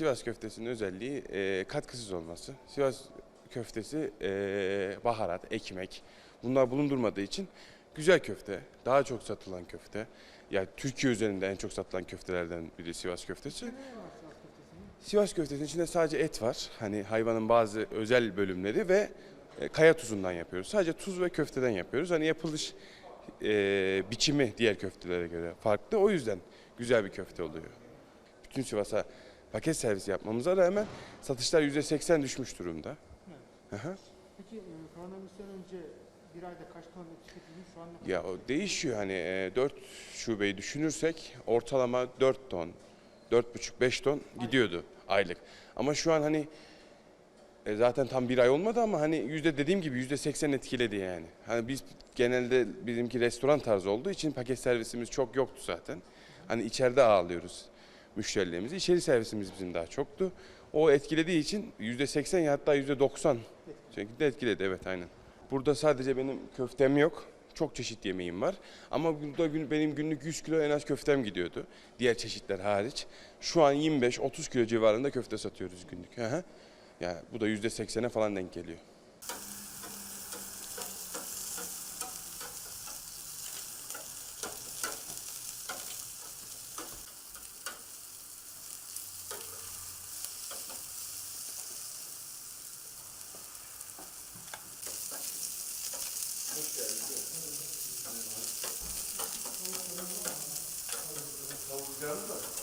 Sivas köftesinin özelliği e, katkısız olması. Sivas köftesi e, baharat, ekmek bunlar bulundurmadığı için güzel köfte. Daha çok satılan köfte. Yani Türkiye üzerinde en çok satılan köftelerden biri Sivas köftesi. Sivas köftesinin içinde sadece et var. Hani hayvanın bazı özel bölümleri ve e, kaya tuzundan yapıyoruz. Sadece tuz ve köfteden yapıyoruz. Hani yapılış e, biçimi diğer köftelere göre farklı. O yüzden güzel bir köfte oluyor. Bütün Sivas'a paket servisi yapmamıza rağmen satışlar %80 düşmüş durumda. Hı hı. Peki e, koronavirüsten önce bir ayda kaç ton et tüketilmiş şu an ne kadar? Ya o değişiyor hani 4 şubeyi düşünürsek ortalama 4 ton, 4,5-5 ton gidiyordu aylık. Ama şu an hani e, zaten tam bir ay olmadı ama hani yüzde dediğim gibi yüzde 80 etkiledi yani. Hani biz genelde bizimki restoran tarzı olduğu için paket servisimiz çok yoktu zaten. Hani içeride ağırlıyoruz müşterilerimizi. İçeri servisimiz bizim daha çoktu. O etkilediği için yüzde 80 ya hatta yüzde 90 şekilde etkiledi evet aynen. Burada sadece benim köftem yok. Çok çeşit yemeğim var. Ama burada benim günlük 100 kilo en az köftem gidiyordu. Diğer çeşitler hariç. Şu an 25-30 kilo civarında köfte satıyoruz günlük. Yani bu da %80'e falan denk geliyor. Faturayı gönder